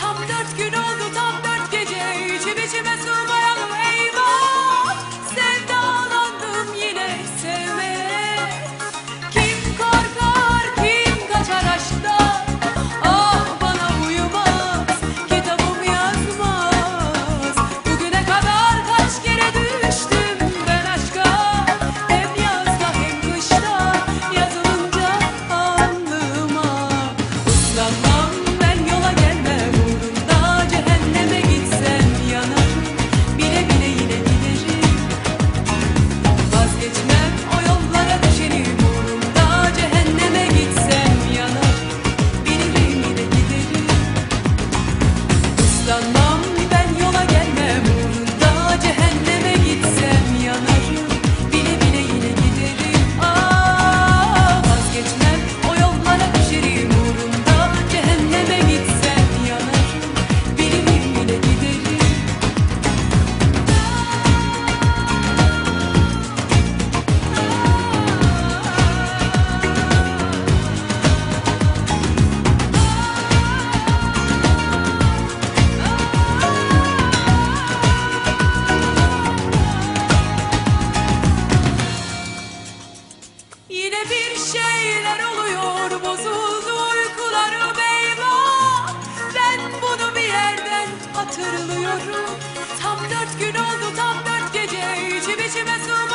Tam dört gün oldu. bir şeyler oluyor. Bozuldu uykuları beyva Ben bunu bir yerden hatırlıyorum. Tam dört gün oldu tam dört gece. İçim içime sığmıyor